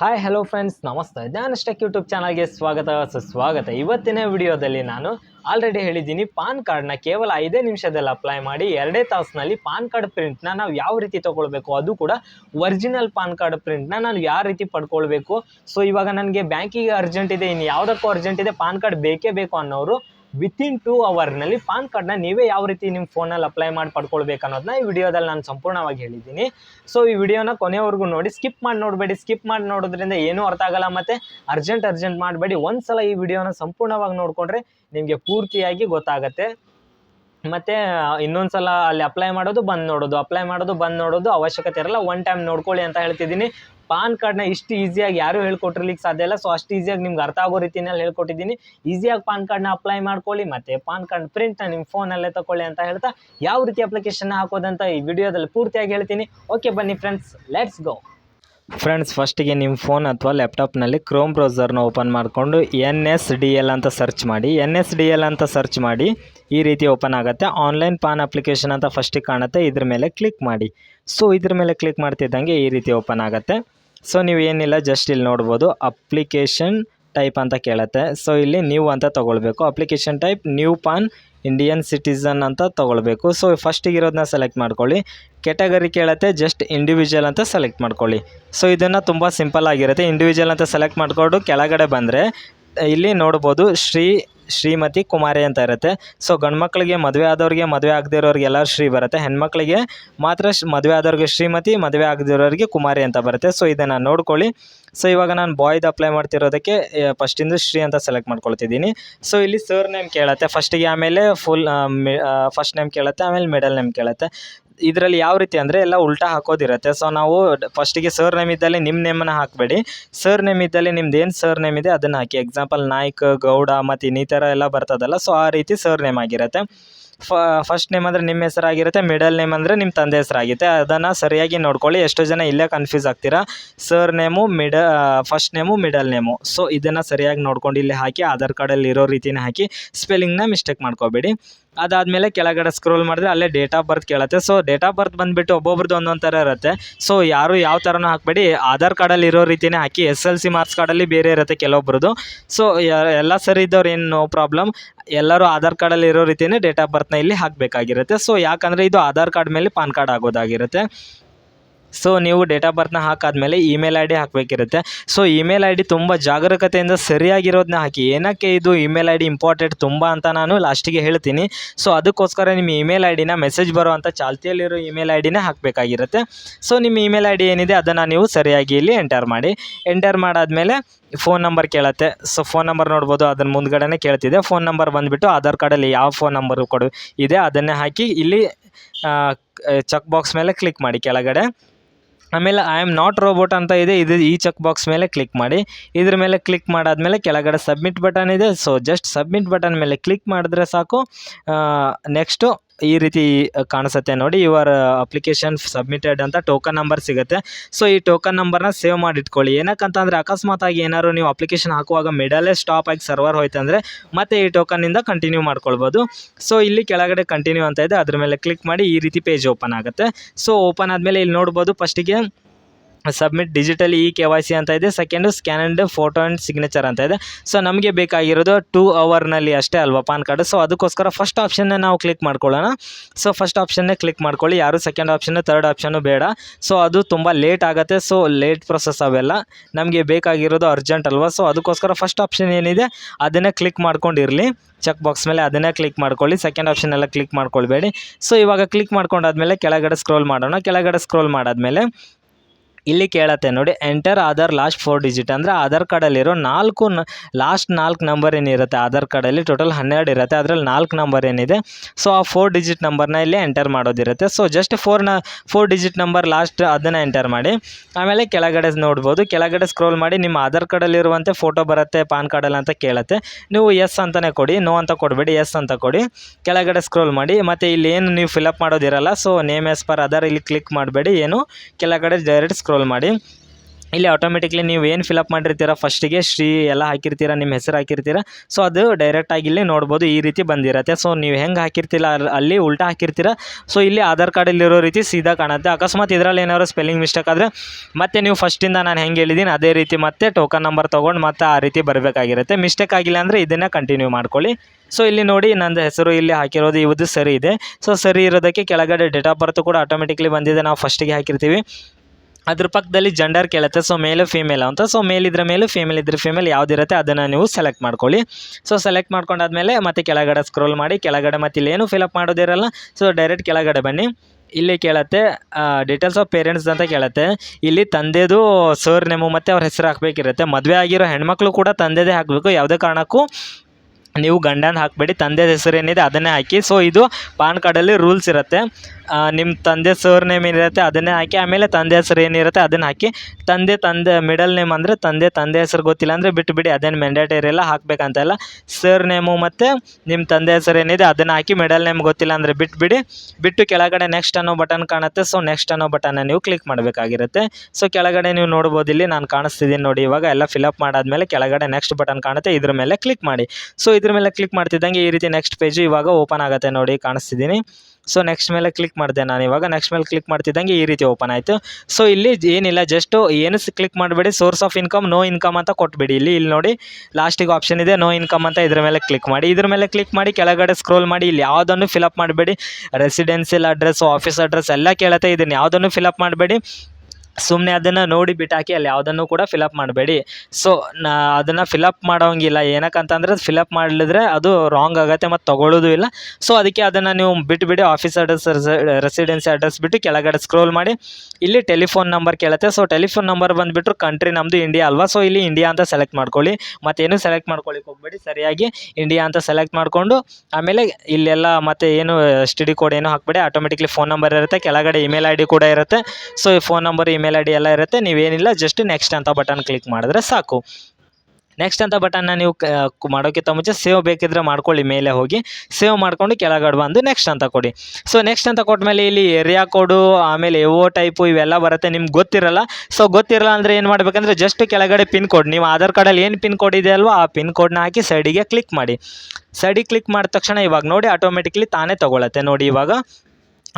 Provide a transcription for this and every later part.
Hi hello friends ನಮಸ್ತೆ. ಜ್ಞಾನಷ್ಟಕ್ YouTube ಚಾನಲ್ಗೆ ಸ್ವಾಗತ. ಸುಸ್ವಾಗತ. ಇವತ್ತಿನ ವಿಡಿಯೋದಲ್ಲಿ ನಾನು ಆಲ್ರೆಡಿ ಹೇಳಿದ್ದೀನಿ, ಪಾನ್ ಕಾರ್ಡ್ನ ಕೇವಲ ಐದೇ ನಿಮಿಷದಲ್ಲಿ ಅಪ್ಲೈ ಮಾಡಿ, ಎರಡೇ ತಾಸಿನಲ್ಲಿ ಪಾನ್ ಕಾರ್ಡ್ ಪ್ರಿಂಟ್ನ ನಾವು ಯಾವ ರೀತಿ ತೊಗೊಳ್ಬೇಕು ಅದು ಕೂಡ ಒರಿಜಿನಲ್ ಪಾನ್ ಕಾರ್ಡ್ ಪ್ರಿಂಟ್ನ ನಾನು ಯಾವ ರೀತಿ ಪಡ್ಕೊಳ್ಬೇಕು. ಸೊ ಇವಾಗ ನನಗೆ ಬ್ಯಾಂಕಿಗೆ ಅರ್ಜೆಂಟ್ ಇದೆ ಇನ್ನು ಯಾವುದಕ್ಕೂ ಅರ್ಜೆಂಟ್ ಇದೆ, ಪಾನ್ ಕಾರ್ಡ್ ಬೇಕೇ ಬೇಕು ಅನ್ನೋರು ವಿತಿನ್ ಟೂ ಅವರ್ನಲ್ಲಿ ಪಾನ್ ಕಾರ್ಡ್ನ ನೀವೇ ಯಾವ ರೀತಿ ನಿಮ್ಮ ಫೋನಲ್ಲಿ ಅಪ್ಲೈ ಮಾಡಿ ಪಡ್ಕೊಳ್ಬೇಕು ಅನ್ನೋದನ್ನ ಈ ವಿಡಿಯೋದಲ್ಲಿ ನಾನು ಸಂಪೂರ್ಣವಾಗಿ ಹೇಳಿದ್ದೀನಿ. ಸೊ ಈ ವಿಡಿಯೋನ ಕೊನೆವರೆಗೂ ನೋಡಿ ಸ್ಕಿಪ್ ಮಾಡಿ ನೋಡಬೇಡಿ. ಸ್ಕಿಪ್ ಮಾಡಿ ನೋಡೋದ್ರಿಂದ ಏನೂ ಅರ್ಥ ಆಗಲ್ಲ ಮತ್ತು ಅರ್ಜೆಂಟ್ ಅರ್ಜೆಂಟ್ ಮಾಡಬೇಡಿ. ಒಂದು ಸಲ ಈ ವಿಡಿಯೋನ ಸಂಪೂರ್ಣವಾಗಿ ನೋಡಿಕೊಂಡ್ರೆ ನಿಮಗೆ ಪೂರ್ತಿಯಾಗಿ ಗೊತ್ತಾಗತ್ತೆ. ಮತ್ತು ಇನ್ನೊಂದು ಸಲ ಅಲ್ಲಿ ಅಪ್ಲೈ ಮಾಡೋದು, ಬಂದು ನೋಡೋದು. ಅಪ್ಲೈ ಮಾಡೋದು, ಬಂದು ನೋಡೋದು ಅವಶ್ಯಕತೆ ಇರಲ್ಲ. ಒನ್ ಟೈಮ್ ನೋಡ್ಕೊಳ್ಳಿ ಅಂತ ಹೇಳ್ತಿದ್ದೀನಿ. ಪಾನ್ ಕಾರ್ಡ್ನ ಇಷ್ಟು ಈಸಿಯಾಗಿ ಯಾರು ಹೇಳ್ಕೊಟ್ಟಿರ್ಲಿಕ್ಕೆ ಸಾಧ್ಯ ಇಲ್ಲ. ಸೊ ಅಷ್ಟು ಈಸಿಯಾಗಿ ನಿಮ್ಗೆ ಅರ್ಥ ಆಗೋ ರೀತಿಯಲ್ಲಿ ಹೇಳ್ಕೊಟ್ಟಿದ್ದೀನಿ. ಈಸಿಯಾಗಿ ಪಾನ್ ಕಾರ್ಡ್ನ ಅಪ್ಲೈ ಮಾಡ್ಕೊಳ್ಳಿ, ಮತ್ತು ಪಾನ್ ಕಾರ್ಡ್ ಪ್ರಿಂಟ್ನ ನಿಮ್ಮ ಫೋನಲ್ಲೇ ತಗೊಳ್ಳಿ ಅಂತ ಹೇಳ್ತಾ ಯಾವ ರೀತಿ ಅಪ್ಲಿಕೇಶನ್ ಹಾಕೋದಂತ ಈ ವಿಡಿಯೋದಲ್ಲಿ ಪೂರ್ತಿಯಾಗಿ ಹೇಳ್ತೀನಿ. ಓಕೆ ಬನ್ನಿ ಫ್ರೆಂಡ್ಸ್ ಲೆಟ್ಸ್ ಗೋ ಫ್ರೆಂಡ್ಸ್ ಫಸ್ಟಿಗೆ ನಿಮ್ಮ ಫೋನ್ ಅಥವಾ ಲ್ಯಾಪ್ಟಾಪ್ನಲ್ಲಿ ಕ್ರೋಮ್ ಬ್ರೌಸರ್ನ ಓಪನ್ ಮಾಡಿಕೊಂಡು ಎನ್ ಎಸ್ ಡಿ ಎಲ್ ಅಂತ ಸರ್ಚ್ ಮಾಡಿ. ಎನ್ ಎಸ್ ಡಿ ಎಲ್ ಅಂತ ಸರ್ಚ್ ಮಾಡಿ. ಈ ರೀತಿ ಓಪನ್ ಆಗುತ್ತೆ. ಆನ್ಲೈನ್ ಪಾನ್ ಅಪ್ಲಿಕೇಶನ್ ಅಂತ ಫಸ್ಟಿಗೆ ಕಾಣುತ್ತೆ. ಇದ್ರ ಮೇಲೆ ಕ್ಲಿಕ್ ಮಾಡಿ. ಸೊ ಇದ್ರ ಮೇಲೆ ಕ್ಲಿಕ್ ಮಾಡ್ತಿದ್ದಂಗೆ ಈ ರೀತಿ ಓಪನ್ ಆಗುತ್ತೆ. ಸೊ ನೀವು ಏನಿಲ್ಲ ಜಸ್ಟ್ ಇಲ್ಲಿ ನೋಡ್ಬೋದು. ಅಪ್ಲಿಕೇಶನ್ ಟೈಪ್ ಅಂತ ಕೇಳುತ್ತೆ. ಸೊ ಇಲ್ಲಿ ನ್ಯೂ ಅಂತ ತೊಗೊಳ್ಬೇಕು. Application type new PAN Indian citizen ಅಂತ ತೊಗೊಳ್ಬೇಕು. ಸೊ ಫಸ್ಟಿಗೆ ಇರೋದನ್ನ ಸೆಲೆಕ್ಟ್ ಮಾಡ್ಕೊಳ್ಳಿ. ಕೆಟಗರಿ ಕೇಳುತ್ತೆ ಜಸ್ಟ್ ಇಂಡಿವಿಜುವಲ್ ಅಂತ ಸೆಲೆಕ್ಟ್ ಮಾಡ್ಕೊಳ್ಳಿ. ಸೊ ಇದನ್ನು ತುಂಬ ಸಿಂಪಲ್ ಆಗಿರುತ್ತೆ. ಇಂಡಿವಿಜುವಲ್ ಅಂತ ಸೆಲೆಕ್ಟ್ ಮಾಡಿಕೊಂಡು ಕೆಳಗಡೆ ಬಂದರೆ, ಇಲ್ಲಿ ನೋಡ್ಬೋದು ಶ್ರೀ ಶ್ರೀಮತಿ ಕುಮಾರಿ ಅಂತ ಇರುತ್ತೆ. ಸೊ ಗಂಡ್ಮಕ್ಳಿಗೆ ಮದುವೆ ಆದವ್ರಿಗೆ ಮದುವೆ ಆಗದೇ ಇರೋರಿಗೆ ಎಲ್ಲರೂ ಶ್ರೀ ಬರುತ್ತೆ. ಹೆಣ್ಮಕ್ಳಿಗೆ ಮಾತ್ರ ಮದುವೆ ಆದವ್ರಿಗೆ ಶ್ರೀಮತಿ, ಮದುವೆ ಆಗದಿರೋರಿಗೆ ಕುಮಾರಿ ಅಂತ ಬರುತ್ತೆ. ಸೊ ಇದನ್ನು ನೋಡ್ಕೊಳ್ಳಿ. ಸೊ ಇವಾಗ ನಾನು ಬಾಯ್ದು ಅಪ್ಲೈ ಮಾಡ್ತಿರೋದಕ್ಕೆ ಫಸ್ಟಿಂದು ಶ್ರೀ ಅಂತ ಸೆಲೆಕ್ಟ್ ಮಾಡ್ಕೊಳ್ತಿದ್ದೀನಿ. ಸೊ ಇಲ್ಲಿ ಸರ್ ನೇಮ್ ಕೇಳುತ್ತೆ. ಫಸ್ಟಿಗೆ ಆಮೇಲೆ ಫುಲ್ ಫಸ್ಟ್ ನೇಮ್ ಕೇಳುತ್ತೆ, ಆಮೇಲೆ ಮಿಡಲ್ ನೇಮ್ ಕೇಳುತ್ತೆ. ಇದರಲ್ಲಿ ಯಾವ ರೀತಿ ಅಂದರೆ ಎಲ್ಲ ಉಲ್ಟಾ ಹಾಕೋದಿರುತ್ತೆ. ಸೊ ನಾವು ಫಸ್ಟಿಗೆ ಸರ್ ನೇಮ್ ಇದ್ದಲ್ಲಿ ನಿಮ್ಮ ನೇಮನ್ನು ಹಾಕಬೇಡಿ. ಸರ್ ನೇಮ್ ಇದ್ದಲ್ಲಿ ನಿಮ್ದು ಏನು ಸರ್ ನೇಮ್ ಇದೆ ಅದನ್ನು ಹಾಕಿ. ಎಕ್ಸಾಂಪಲ್ ನಾಯ್ಕ್, ಗೌಡ ಮತ್ತು ಇನ್ನಿತರ ಎಲ್ಲ ಬರ್ತದಲ್ಲ ಸೊ ಆ ರೀತಿ ಸರ್ ನೇಮ್ ಆಗಿರುತ್ತೆ. ಫಸ್ಟ್ ನೇಮ್ ಅಂದರೆ ನಿಮ್ಮ ಹೆಸರಾಗಿರುತ್ತೆ ಮಿಡಲ್ ನೇಮ್ ಅಂದರೆ ನಿಮ್ಮ ತಂದೆ ಹೆಸರಾಗಿರುತ್ತೆ. ಅದನ್ನು ಸರಿಯಾಗಿ ನೋಡ್ಕೊಳ್ಳಿ. ಎಷ್ಟೋ ಜನ ಇಲ್ಲೇ ಕನ್ಫ್ಯೂಸ್ ಆಗ್ತೀರಾ. Surname mid first name middle name so ಇದನ್ನು ಸರಿಯಾಗಿ ನೋಡ್ಕೊಂಡು ಇಲ್ಲಿ ಹಾಕಿ, ಆಧಾರ್ ಕಾರ್ಡಲ್ಲಿ ಇರೋ ರೀತಿನೇ ಹಾಕಿ ಸ್ಪೆಲ್ಲಿಂಗ್ನ ಮಿಸ್ಟೇಕ್ ಮಾಡ್ಕೋಬೇಡಿ. ಅದಾದಮೇಲೆ ಕೆಳಗಡೆ ಸ್ಕ್ರೋಲ್ ಮಾಡಿದ್ರೆ ಅಲ್ಲೇ ಡೇಟ್ ಆಫ್ ಬರ್ತ್ ಕೇಳುತ್ತೆ. ಸೊ ಡೇಟ್ ಆಫ್ ಬರ್ತ್ ಬಂದುಬಿಟ್ಟು ಒಬ್ಬೊಬ್ರದ್ದು ಒಂದೊಂದು ಥರ ಇರುತ್ತೆ. ಸೊ ಯಾರು ಯಾವ ಥರನೂ ಹಾಕಬೇಡಿ. ಆಧಾರ್ ಕಾರ್ಡಲ್ಲಿ ಇರೋ ರೀತಿನೇ ಹಾಕಿ ಎಸ್ ಎಲ್ ಸಿ ಮಾರ್ಕ್ಸ್ ಕಾರ್ಡಲ್ಲಿ ಬೇರೆ ಇರುತ್ತೆ ಕೆಲವೊಬ್ರದ್ದು. ಸೊ ಎಲ್ಲ ಸರಿ ಇದ್ದವ್ರು ಏನು ನೋ ಪ್ರಾಬ್ಲಮ್ ಎಲ್ಲರೂ ಆಧಾರ್ ಕಾರ್ಡಲ್ಲಿ ಇರೋ ರೀತಿಯೇ ಡೇಟ್ ಆಫ್ ಬರ್ತ್ನ ಇಲ್ಲಿ ಹಾಕಬೇಕಾಗಿರುತ್ತೆ. ಸೊ ಯಾಕಂದರೆ ಇದು ಆಧಾರ್ ಕಾರ್ಡ್ ಮೇಲೆ ಪಾನ್ ಕಾರ್ಡ್ ಆಗೋದಾಗಿರುತ್ತೆ. ಸೊ ನೀವು ಡೇಟ್ ಆಫ್ ಬರ್ತ್ನ ಹಾಕಾದ್ಮೇಲೆ ಇಮೇಲ್ ಐ ಡಿ ಹಾಕಬೇಕಿರುತ್ತೆ. ಸೊ ಇಮೇಲ್ ಐ ಡಿ ತುಂಬ ಜಾಗರೂಕತೆಯಿಂದ ಸರಿಯಾಗಿರೋದನ್ನ ಹಾಕಿ. ಏನಕ್ಕೆ ಇದು ಇಮೇಲ್ ಐ ಡಿ ಇಂಪಾರ್ಟೆಂಟ್ ತುಂಬ ಅಂತ ನಾನು ಲಾಸ್ಟಿಗೆ ಹೇಳ್ತೀನಿ. ಸೊ ಅದಕ್ಕೋಸ್ಕರ ನಿಮ್ಮ ಇಮೇಲ್ ಐ ಡಿನ ಮೆಸೇಜ್ ಬರುವಂಥ ಚಾಲ್ತಿಯಲ್ಲಿರೋ ಇಮೇಲ್ ಐ ಡಿನೇ ಹಾಕಬೇಕಾಗಿರುತ್ತೆ. ಸೊ ನಿಮ್ಮ ಇಮೇಲ್ ಐ ಡಿ ಏನಿದೆ ಅದನ್ನು ನೀವು ಸರಿಯಾಗಿ ಇಲ್ಲಿ ಎಂಟರ್ ಮಾಡಿ. ಎಂಟರ್ ಮಾಡಾದಮೇಲೆ ಫೋನ್ ನಂಬರ್ ಕೇಳುತ್ತೆ. ಸೊ ಫೋನ್ ನಂಬರ್ ನೋಡ್ಬೋದು. ಅದನ್ನ ಮುಂದ್ಗಡೆನೇ ಕೇಳ್ತಿದೆ. ಫೋನ್ ನಂಬರ್ ಬಂದುಬಿಟ್ಟು ಆಧಾರ್ ಕಾರ್ಡಲ್ಲಿ ಯಾವ ಫೋನ್ ನಂಬರು ಕೊಡು ಇದೆ ಅದನ್ನೇ ಹಾಕಿ ಇಲ್ಲಿ ಚೆಕ್ ಬಾಕ್ಸ್ ಮೇಲೆ ಕ್ಲಿಕ್ ಮಾಡಿ ಕೆಳಗಡೆ. ಆಮೇಲೆ ಐ ಆಮ್ ನಾಟ್ ರೋಬೋಟ್ ಅಂತ ಇದೆ. ಇದು ಈ ಚೆಕ್ ಬಾಕ್ಸ್ ಮೇಲೆ ಕ್ಲಿಕ್ ಮಾಡಿ. ಇದ್ರ ಮೇಲೆ ಕ್ಲಿಕ್ ಮಾಡಾದ್ಮೇಲೆ ಕೆಳಗಡೆ ಸಬ್ಮಿಟ್ ಬಟನ್ ಇದೆ. ಸೊ ಜಸ್ಟ್ ಸಬ್ಮಿಟ್ ಬಟನ್ ಮೇಲೆ ಕ್ಲಿಕ್ ಮಾಡಿದ್ರೆ ಸಾಕು. ನೆಕ್ಸ್ಟು ಈ ರೀತಿ ಕಾಣಿಸುತ್ತೆ ನೋಡಿ. ಯುವರ್ ಅಪ್ಲಿಕೇಶನ್ ಸಬ್ಮಿಟೆಡ್ ಅಂತ ಟೋಕನ್ ನಂಬರ್ ಸಿಗುತ್ತೆ. ಸೊ, ಈ ಟೋಕನ್ ನಂಬರ್ನ ಸೇವ್ ಮಾಡಿ ಇಟ್ಕೊಳ್ಳಿ ಏನಕ್ಕಂತಂದರೆ, ಅಕಸ್ಮಾತಾಗಿ ಏನಾದ್ರು ನೀವು ಅಪ್ಲಿಕೇಶನ್ ಹಾಕುವಾಗ ಮಿಡಲೇ ಸ್ಟಾಪ್ ಆಗಿ ಸರ್ವರ್ ಹೋಯ್ತಂದರೆ ಮತ್ತೆ ಈ ಟೋಕನ್ನಿಂದ ಕಂಟಿನ್ಯೂ ಮಾಡ್ಕೊಳ್ಬೋದು. ಸೊ, ಇಲ್ಲಿ ಕೆಳಗಡೆ ಕಂಟಿನ್ಯೂ ಅಂತ ಇದೆ. ಅದ್ರ ಮೇಲೆ ಕ್ಲಿಕ್ ಮಾಡಿ ಈ ರೀತಿ ಪೇಜ್ ಓಪನ್ ಆಗುತ್ತೆ. ಸೊ, ಓಪನ್ ಆದಮೇಲೆ ಇಲ್ಲಿ ನೋಡ್ಬೋದು ಫಸ್ಟಿಗೆ submit digital E K Y C ಅಂತ ಇದೆ. Second scan and photo and signature ಅಂತ ಇದೆ. ಸೊ ನಮಗೆ ಬೇಕಾಗಿರೋದು ಟೂ ಅವರ್ನಲ್ಲಿ ಅಷ್ಟೇ ಅಲ್ವಾ ಪಾನ್ ಕಾರ್ಡ್? ಸೊ ಅದಕ್ಕೋಸ್ಕರ ಫಸ್ಟ್ ಆಪ್ಷನ್ನೇ ನಾವು ಕ್ಲಿಕ್ ಮಾಡ್ಕೊಳ್ಳೋಣ. ಸೊ ಫಸ್ಟ್ ಆಪ್ಷನ್ನೇ ಕ್ಲಿಕ್ ಮಾಡ್ಕೊಳ್ಳಿ. ಯಾರು ಸೆಕೆಂಡ್ ಆಪ್ಷನ್ನು ತರ್ಡ್ ಆಪ್ಷನ್ನು ಬೇಡ. ಸೊ ಅದು ತುಂಬ ಲೇಟ್ ಆಗುತ್ತೆ. ಸೊ ಲೇಟ್ ಪ್ರೊಸೆಸ್ ಅವೆಲ್ಲ ನಮಗೆ ಬೇಕಾಗಿರೋದು ಅರ್ಜೆಂಟ್ ಅಲ್ವಾ? ಸೊ ಅದಕ್ಕೋಸ್ಕರ ಫಸ್ಟ್ ಆಪ್ಷನ್ ಏನಿದೆ, ಅದನ್ನೇ ಕ್ಲಿಕ್ ಮಾಡ್ಕೊಂಡಿರಲಿ. ಚೆಕ್ ಬಾಕ್ಸ್ ಮೇಲೆ ಅದನ್ನೇ ಕ್ಲಿಕ್ ಮಾಡ್ಕೊಳ್ಳಿ. ಸೆಕೆಂಡ್ ಆಪ್ಷನ್ ಎಲ್ಲ ಕ್ಲಿಕ್ ಮಾಡ್ಕೊಳ್ಬೇಡಿ. ಸೊ ಇವಾಗ ಕ್ಲಿಕ್ ಮಾಡ್ಕೊಂಡಾದ್ಮೇಲೆ ಕೆಳಗಡೆ ಸ್ಕ್ರೋಲ್ ಮಾಡೋಣ. ಕೆಳಗಡೆ ಸ್ಕ್ರೋಲ್ ಮಾಡಾದ್ಮೇಲೆ ಇಲ್ಲಿ ಕೇಳತ್ತೆ ನೋಡಿ enter Aadhaar last four digit ಅಂದರೆ ಆಧಾರ್ ಕಾರ್ಡಲ್ಲಿರೋ ನಾಲ್ಕು ಲಾಸ್ಟ್ ನಾಲ್ಕು ನಂಬರ್ ಏನಿರುತ್ತೆ ಆಧಾರ್ ಕಾರ್ಡಲ್ಲಿ ಟೋಟಲ್ ಹನ್ನೆರಡು ಇರುತ್ತೆ, ಅದರಲ್ಲಿ ನಾಲ್ಕು ನಂಬರ್ ಏನಿದೆ? ಸೊ ಆ ಫೋರ್ ಡಿಜಿಟ್ ನಂಬರ್ನ ಇಲ್ಲಿ ಎಂಟರ್ ಮಾಡೋದಿರುತ್ತೆ. ಸೊ ಜಸ್ಟ್ ಫೋರ್ನ ಫೋರ್ ಡಿಜಿಟ್ ನಂಬರ್ ಲಾಸ್ಟ್ ಅದನ್ನು ಎಂಟರ್ ಮಾಡಿ, ಆಮೇಲೆ ಕೆಳಗಡೆ ನೋಡ್ಬೋದು. ಕೆಳಗಡೆ ಸ್ಕ್ರೋಲ್ ಮಾಡಿ, ನಿಮ್ಮ ಆಧಾರ್ ಕಾರ್ಡಲ್ಲಿರುವಂತೆ ಫೋಟೋ ಬರುತ್ತೆ, ಪಾನ್ ಕಾರ್ಡಲ್ಲಿ ಅಂತ ಕೇಳುತ್ತೆ. ನೀವು ಎಸ್ ಅಂತಲೇ ಕೊಡಿ ನೋ ಅಂತ ಕೊಡಬೇಡಿ ಎಸ್ ಅಂತ ಕೊಡಿ. ಕೆಳಗಡೆ ಸ್ಕ್ರೋಲ್ ಮಾಡಿ, ಮತ್ತು ಇಲ್ಲಿ ಏನು ನೀವು fill up ಮಾಡೋದಿರಲ್ಲ so name as per Aadhaar ಇಲ್ಲಿ ಕ್ಲಿಕ್ ಮಾಡಬೇಡಿ, ಏನು? ಕೆಳಗಡೆ ಡೈರೆಕ್ಟ್ ಸ್ಕ್ರೋಲ್ ಮಾಡಿ. ಇಲ್ಲಿ ಆಟೋಮೆಟಿಕ್ಲಿ ನೀವು ಏನು ಫಿಲಪ್ ಮಾಡಿರ್ತೀರ ಫಸ್ಟಿಗೆ ಶ್ರೀ ಎಲ್ಲ ಹಾಕಿರ್ತೀರ ನಿಮ್ಮ ಹೆಸರು ಹಾಕಿರ್ತೀರ. ಸೊ ಅದು ಡೈರೆಕ್ಟಾಗಿ ಇಲ್ಲಿ ನೋಡ್ಬೋದು ಈ ರೀತಿ ಬಂದಿರತ್ತೆ. ಸೊ ನೀವು ಹೆಂಗೆ ಹಾಕಿರ್ತಿಲ್ಲ ಅಲ್- ಅಲ್ಲಿ ಉಲ್ಟಾ ಹಾಕಿರ್ತೀರ. ಸೊ ಇಲ್ಲಿ ಆಧಾರ್ ಕಾರ್ಡಲ್ಲಿರೋ ರೀತಿ ಸೀದಾ ಕಾಣುತ್ತೆ. ಅಕಸ್ಮಾತ್ ಇದರಲ್ಲಿ ಏನಾದ್ರು ಸ್ಪೆಲ್ಲಿಂಗ್ ಮಿಸ್ಟೇಕ್ ಆದರೆ ಮತ್ತೆ ನೀವು ಫಸ್ಟಿಂದ ನಾನು ಹೆಂಗೆ ಹೇಳಿದ್ದೀನಿ ಅದೇ ರೀತಿ ಮತ್ತೆ ಟೋಕನ್ ನಂಬರ್ ತೊಗೊಂಡು ಮತ್ತೆ ಆ ರೀತಿ ಬರಬೇಕಾಗಿರುತ್ತೆ. ಮಿಸ್ಟೇಕ್ ಆಗಿಲ್ಲ ಅಂದರೆ ಇದನ್ನು ಕಂಟಿನ್ಯೂ ಮಾಡ್ಕೊಳ್ಳಿ. ಸೊ ಇಲ್ಲಿ ನೋಡಿ ನಂದು ಹೆಸರು ಇಲ್ಲಿ ಹಾಕಿರೋದು ಇವುದು ಸರಿ ಇದೆ. ಸೊ ಸರಿ ಇರೋದಕ್ಕೆ ಕೆಳಗಡೆ ಡೇಟ್ ಆಫ್ ಬರ್ತ್ ಕೂಡ ಆಟೋಮೆಟಿಕ್ಲಿ ಬಂದಿದೆ. ನಾವು ಫಸ್ಟಿಗೆ ಹಾಕಿರ್ತೀವಿ. ಅದ್ರ ಪಕ್ಕದಲ್ಲಿ ಜೆಂಡರ್ ಕೇಳುತ್ತೆ. ಸೊ ಮೇಲೆ ಫೀಮೇಲ್ ಅಂತ. ಸೊ ಮೇಲ್ ಇದ್ರೆ ಮೇಲು ಫೀಮೇಲ್ ಇದ್ರೆ ಫೀಮೇಲ್ ಯಾವ್ದಿರುತ್ತೆ ಅದನ್ನು ನೀವು ಸೆಲೆಕ್ಟ್ ಮಾಡ್ಕೊಳ್ಳಿ. ಸೊ ಸೆಲೆಕ್ಟ್ ಮಾಡ್ಕೊಂಡಾದ್ಮೇಲೆ ಮತ್ತೆ ಕೆಳಗಡೆ ಸ್ಕ್ರೋಲ್ ಮಾಡಿ, ಕೆಳಗಡೆ ಮತ್ತೆ ಇಲ್ಲಿ ಏನು ಫಿಲಪ್ ಮಾಡೋದಿರಲ್ಲ. ಸೊ ಡೈರೆಕ್ಟ್ ಕೆಳಗಡೆ ಬನ್ನಿ. ಇಲ್ಲಿ ಕೇಳತ್ತೆ ಡೀಟೇಲ್ಸ್ ಆಫ್ ಪೇರೆಂಟ್ಸ್ ಅಂತ ಕೇಳುತ್ತೆ. ಇಲ್ಲಿ ತಂದೆದು ಸರ್ ನೇಮು ಮತ್ತು ಅವ್ರ ಹೆಸರು ಹಾಕಬೇಕಿರುತ್ತೆ. ಮದುವೆ ಆಗಿರೋ ಹೆಣ್ಮಕ್ಳು ಕೂಡ ತಂದೆದೇ ಹಾಕಬೇಕು. ಯಾವುದೇ ಕಾರಣಕ್ಕೂ ನೀವು ಗಂಡನ ಹಾಕಬೇಡಿ. ತಂದೆದ ಹೆಸರು ಏನಿದೆ ಅದನ್ನೇ ಹಾಕಿ. ಸೊ ಇದು ಪಾನ್ ಕಾರ್ಡಲ್ಲಿ ರೂಲ್ಸ್ ಇರುತ್ತೆ. ನಿಮ್ಮ ತಂದೆ ಸರ್ ನೇಮ್ ಏನಿರುತ್ತೆ ಅದನ್ನೇ ಹಾಕಿ, ಆಮೇಲೆ ತಂದೆ ಹೆಸರು ಏನಿರುತ್ತೆ ಅದನ್ನು ಹಾಕಿ, ತಂದೆ ತಂದೆ ಮಿಡಲ್ ನೇಮ್ ಅಂದರೆ ತಂದೆ ತಂದೆ ಹೆಸರು ಗೊತ್ತಿಲ್ಲ ಅಂದರೆ ಬಿಟ್ಟು ಬಿಡಿ ಅದೇನು ಮ್ಯಾಂಡೇಟರಿ ಎಲ್ಲ ಹಾಕಬೇಕಂತಲ್ಲ. ಸರ್ ನೇಮು ಮತ್ತು ನಿಮ್ಮ ತಂದೆ ಹೆಸರು ಏನಿದೆ ಅದನ್ನು ಹಾಕಿ ಮಿಡಲ್ ನೇಮ್ ಗೊತ್ತಿಲ್ಲ ಅಂದರೆ ಬಿಟ್ಬಿಡಿ ಬಿಟ್ಟು ಕೆಳಗಡೆ ನೆಕ್ಸ್ಟ್ ಅನ್ನೋ ಬಟನ್ ಕಾಣುತ್ತೆ ಸೊ ನೆಕ್ಸ್ಟ್ ಅನ್ನೋ ಬಟನ್ನ ನೀವು ಕ್ಲಿಕ್ ಮಾಡಬೇಕಾಗಿರುತ್ತೆ. ಸೊ ಕೆಳಗಡೆ ನೀವು ನೋಡ್ಬೋದು, ಇಲ್ಲಿ ನಾನು ಕಾಣಿಸ್ತಿದ್ದೀನಿ ನೋಡಿ, ಇವಾಗ ಎಲ್ಲ ಫಿಲಪ್ ಮಾಡಾದ್ಮೇಲೆ ಕೆಳಗಡೆ ನೆಕ್ಸ್ಟ್ ಬಟನ್ ಕಾಣುತ್ತೆ, ಇದ್ರ ಮೇಲೆ ಕ್ಲಿಕ್ ಮಾಡಿ. ಸೊ ಇದ್ರ ಮೇಲೆ ಕ್ಲಿಕ್ ಮಾಡ್ತಿದ್ದಂಗೆ ಈ ರೀತಿ ನೆಕ್ಸ್ಟ್ ಪೇಜು ಇವಾಗ ಓಪನ್ ಆಗುತ್ತೆ ನೋಡಿ ಕಾಣಿಸ್ತಿದ್ದೀನಿ ಸೊ ನೆಕ್ಸ್ಟ್ ಮೇಲೆ ಕ್ಲಿಕ್ ಮಾಡಿದೆ ನಾನು ಇವಾಗ. ನೆಕ್ಸ್ಟ್ ಮೇಲೆ ಕ್ಲಿಕ್ ಮಾಡ್ತಿದ್ದಂಗೆ ಈ ರೀತಿ ಓಪನ್ ಆಯಿತು. ಸೊ ಇಲ್ಲಿ ಏನಿಲ್ಲ ಜಸ್ಟು ಏನು ಕ್ಲಿಕ್ ಮಾಡಬೇಡಿ. Source of income no income ಅಂತ ಕೊಟ್ಬಿಡಿ. ಇಲ್ಲಿ ಇಲ್ಲಿ ನೋಡಿ ಲಾಸ್ಟಿಗೆ ಆಪ್ಷನ್ ಇದೆ ನೋ ಇನ್ಕಮ್ ಅಂತ ಇದ್ರ ಮೇಲೆ ಕ್ಲಿಕ್ ಮಾಡಿ. ಇದ್ರ ಮೇಲೆ ಕ್ಲಿಕ್ ಮಾಡಿ, ಕೆಳಗಡೆ ಸ್ಕ್ರೋಲ್ ಮಾಡಿ, ಇಲ್ಲಿ ಯಾವುದನ್ನು ಫಿಲಪ್ ಮಾಡಬೇಡಿ. ರೆಸಿಡೆನ್ಸಿಯಲ್ ಅಡ್ರೆಸ್ಸು ಆಫೀಸ್ ಅಡ್ರೆಸ್ ಎಲ್ಲ ಕೇಳುತ್ತೆ. ಇದನ್ನು ಯಾವುದನ್ನು ಫಿಲಪ್ ಮಾಡಬೇಡಿ. ಸುಮ್ಮನೆ ಅದನ್ನು ನೋಡಿ ಬಿಟ್ಟಾಕಿ ಅಲ್ಲಿ ಯಾವುದನ್ನು ಕೂಡ ಫಿಲಪ್ ಮಾಡಬೇಡಿ. ಸೊ ನಾ ಅದನ್ನು ಫಿಲಪ್ ಮಾಡೋಂಗಿಲ್ಲ. ಏನಕ್ಕಂತಂದ್ರೆ ಫಿಲಪ್ ಮಾಡಿದ್ರೆ ಅದು ರಾಂಗ್ ಆಗುತ್ತೆ ಮತ್ತು ತೊಗೊಳ್ಳೋದು ಇಲ್ಲ. ಸೊ ಅದಕ್ಕೆ ಅದನ್ನು ನೀವು ಬಿಟ್ಬಿಡಿ ಆಫೀಸ್ ಅಡ್ರೆಸ್ ರೆಸಿಡೆನ್ಸಿ ಅಡ್ರೆಸ್ ಬಿಟ್ಟು ಕೆಳಗಡೆ ಸ್ಕ್ರೋಲ್ ಮಾಡಿ. ಇಲ್ಲಿ ಟೆಲಿಫೋನ್ ನಂಬರ್ ಕೇಳುತ್ತೆ. ಸೊ ಟೆಲಿಫೋನ್ ನಂಬರ್ ಬಂದುಬಿಟ್ರು ಕಂಟ್ರಿ ನಮ್ಮದು ಇಂಡಿಯಾ ಅಲ್ವಾ? ಸೊ ಇಲ್ಲಿ ಇಂಡಿಯಾ ಅಂತ ಸೆಲೆಕ್ಟ್ ಮಾಡ್ಕೊಳ್ಳಿ. ಮತ್ತೇನು ಸೆಲೆಕ್ಟ್ ಮಾಡ್ಕೊಳ್ಳಿಕ್ಕೆ ಹೋಗ್ಬೇಡಿ. ಸರಿಯಾಗಿ ಇಂಡಿಯಾ ಅಂತ ಸೆಲೆಕ್ಟ್ ಮಾಡಿಕೊಂಡು ಆಮೇಲೆ ಇಲ್ಲೆಲ್ಲ ಮತ್ತೆ ಏನು ಸ್ಟಡಿ ಕೋಡ್ ಏನು ಹಾಕ್ಬೇಡಿ. ಆಟೋಮೆಟಿಕ್ಲಿ ಫೋನ್ ನಂಬರ್ ಇರುತ್ತೆ. ಕೆಳಗಡೆ ಇಮೇಲ್ ಐ ಕೂಡ ಇರುತ್ತೆ. ಸೊ ಈ phone number email I D ಎಲ್ಲ ಇರುತ್ತೆ, ನೀವೇನಿಲ್ಲ ಜಸ್ಟ್ ನೆಕ್ಸ್ಟ್ ಅಂತ ಬಟನ್ ಕ್ಲಿಕ್ ಮಾಡಿದ್ರೆ ಸಾಕು. ನೆಕ್ಸ್ಟ್ ಅಂತ ಬಟನ್ನ ನೀವು ಮಾಡೋಕ್ಕಿಂತ ಮುಂಚೆ ಸೇವ್ ಬೇಕಿದ್ರೆ ಮಾಡ್ಕೊಳ್ಳಿ, ಮೇಲೆ ಹೋಗಿ ಸೇವ್ ಮಾಡ್ಕೊಂಡು ಕೆಳಗಡೆ ಬಂದು ನೆಕ್ಸ್ಟ್ ಅಂತ ಕೊಡಿ. ಸೊ ನೆಕ್ಸ್ಟ್ ಅಂತ ಕೊಟ್ಮೇಲೆ ಇಲ್ಲಿ ಏರಿಯಾ ಕೋಡು ಆಮೇಲೆ ಎವೋ ಟೈಪು ಇವೆಲ್ಲ ಬರುತ್ತೆ, ನಿಮ್ಗೆ ಗೊತ್ತಿರಲ್ಲ. ಸೊ ಗೊತ್ತಿರಲ್ಲ ಅಂದರೆ ಏನು ಮಾಡಬೇಕಂದ್ರೆ ಜಸ್ಟ್ ಕೆಳಗಡೆ ಪಿನ್ ಕೋಡ್ ನೀವು ಆಧಾರ್ ಕಾರ್ಡಲ್ಲಿ ಏನು ಪಿನ್ ಕೋಡ್ ಇದೆ ಅಲ್ವಾ, ಆ ಪಿನ್ ಕೋಡ್ನ ಹಾಕಿ ಸೈಡಿಗೆ ಕ್ಲಿಕ್ ಮಾಡಿ. ಸೈಡಿಗೆ ಕ್ಲಿಕ್ ಮಾಡಿದ ತಕ್ಷಣ ಇವಾಗ ನೋಡಿ ಆಟೋಮೆಟಿಕ್ಲಿ ತಾನೇ ತೊಗೊಳತ್ತೆ. ನೋಡಿ ಇವಾಗ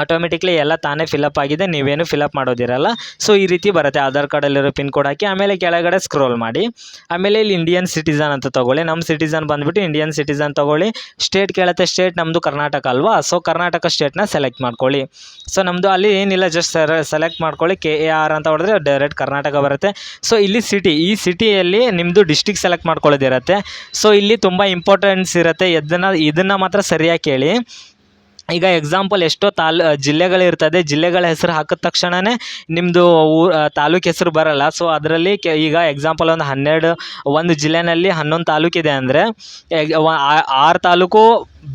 ಆಟೋಮೆಟಿಕ್ಲಿ ಎಲ್ಲ ತಾನೇ ಫಿಲಪ್ ಆಗಿದೆ, ನೀವೇನು ಫಿಲಪ್ ಮಾಡೋದಿರಲ್ಲ. ಸೊ ಈ ರೀತಿ ಬರುತ್ತೆ. ಆಧಾರ್ ಕಾರ್ಡಲ್ಲಿರೋ ಪಿನ್ ಕೋಡ್ ಹಾಕಿ, ಆಮೇಲೆ ಕೆಳಗಡೆ ಸ್ಕ್ರೋಲ್ ಮಾಡಿ. ಆಮೇಲೆ ಇಲ್ಲಿ ಇಂಡಿಯನ್ ಸಿಟಿಸನ್ ಅಂತ ತೊಗೊಳ್ಳಿ. ನಮ್ಮ ಸಿಟಿಸನ್ ಬಂದುಬಿಟ್ಟು ಇಂಡಿಯನ್ ಸಿಟಿಸನ್ ತೊಗೊಳ್ಳಿ. ಸ್ಟೇಟ್ ಕೇಳುತ್ತೆ ಸ್ಟೇಟ್ ನಮ್ಮದು ಕರ್ನಾಟಕ ಅಲ್ವಾ? ಸೊ ಕರ್ನಾಟಕ ಸ್ಟೇಟ್ನ ಸೆಲೆಕ್ಟ್ ಮಾಡ್ಕೊಳ್ಳಿ. ಸೊ ನಮ್ಮದು ಅಲ್ಲಿ ಏನಿಲ್ಲ ಜಸ್ಟ್ ಸೆಲೆಕ್ಟ್ ಮಾಡ್ಕೊಳ್ಳಿ. ಕೆ ಎ ಆರ್ ಅಂತ ಹೊಡೆದ್ರೆ ಡೈರೆಕ್ಟ್ ಕರ್ನಾಟಕ ಬರುತ್ತೆ. ಸೊ ಇಲ್ಲಿ ಸಿಟಿ ಈ ಸಿಟಿಯಲ್ಲಿ ನಿಮ್ಮದು ಡಿಸ್ಟಿಕ್ ಸೆಲೆಕ್ಟ್ ಮಾಡ್ಕೊಳ್ಳೋದಿರುತ್ತೆ. ಸೊ ಇಲ್ಲಿ ತುಂಬ ಇಂಪಾರ್ಟೆನ್ಸ್ ಇರುತ್ತೆ. ಇದನ್ನು ಇದನ್ನು ಮಾತ್ರ ಸರಿಯಾಗಿ ಕೇಳಿ. ಈಗ ಎಕ್ಸಾಂಪಲ್ ಎಷ್ಟೋ ತಾಲ್ ಜಿಲ್ಲೆಗಳಿರ್ತದೆ. ಜಿಲ್ಲೆಗಳ ಹೆಸರು ಹಾಕಿದ ತಕ್ಷಣವೇ ನಿಮ್ಮದು ಊರು ತಾಲೂಕು ಹೆಸರು ಬರೋಲ್ಲ. ಸೊ ಅದರಲ್ಲಿ ಕೆ, ಈಗ ಎಕ್ಸಾಂಪಲ್ ಒಂದು ಹನ್ನೆರಡು, ಒಂದು ಜಿಲ್ಲೆನಲ್ಲಿ ಹನ್ನೊಂದು ತಾಲೂಕಿದೆ ಅಂದರೆ ಆರು ತಾಲೂಕು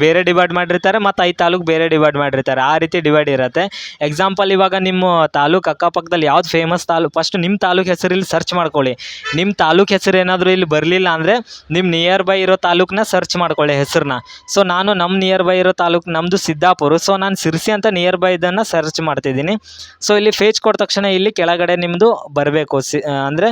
ಬೇರೆ ಡಿವೈಡ್ ಮಾಡಿರ್ತಾರೆ ಮತ್ತು ಐದು ತಾಲೂಕು ಬೇರೆ ಡಿವೈಡ್ ಮಾಡಿರ್ತಾರೆ. ಆ ರೀತಿ ಡಿವೈಡ್ ಇರುತ್ತೆ. ಎಕ್ಸಾಂಪಲ್ ಇವಾಗ ನಿಮ್ಮ ತಾಲೂಕು ಅಕ್ಕಪಕ್ಕದಲ್ಲಿ ಯಾವ್ದು ಫೇಮಸ್ ತಾಲೂಕು ಫಸ್ಟ್ ನಿಮ್ಮ ತಾಲೂಕು ಹೆಸರು ಇಲ್ಲಿ ಸರ್ಚ್ ಮಾಡ್ಕೊಳ್ಳಿ. ನಿಮ್ಮ ತಾಲೂಕು ಹೆಸರು ಏನಾದರೂ ಇಲ್ಲಿ ಬರಲಿಲ್ಲ ಅಂದರೆ ನಿಮ್ಮ ನಿಯರ್ ಬೈ ಇರೋ ತಾಲೂಕನ್ನ ಸರ್ಚ್ ಮಾಡ್ಕೊಳ್ಳಿ ಹೆಸರನ್ನ ಸೊ ನಾನು ನಮ್ಮ ನಿಯರ್ ಬೈ ಇರೋ ತಾಲೂಕು ನಮ್ಮದು ಸಿದ್ದಾಪುರ. ಸೊ ನಾನು ಸಿರ್ಸಿ ಅಂತ ನಿಯರ್ ಬೈ ಇದನ್ನು ಸರ್ಚ್ ಮಾಡ್ತಿದ್ದೀನಿ. ಸೊ ಇಲ್ಲಿ ಫೇಜ್ ಕೊಟ್ಟ ತಕ್ಷಣ ಇಲ್ಲಿ ಕೆಳಗಡೆ ನಿಮ್ಮದು ಬರಬೇಕು. ಸಿ ಅಂದರೆ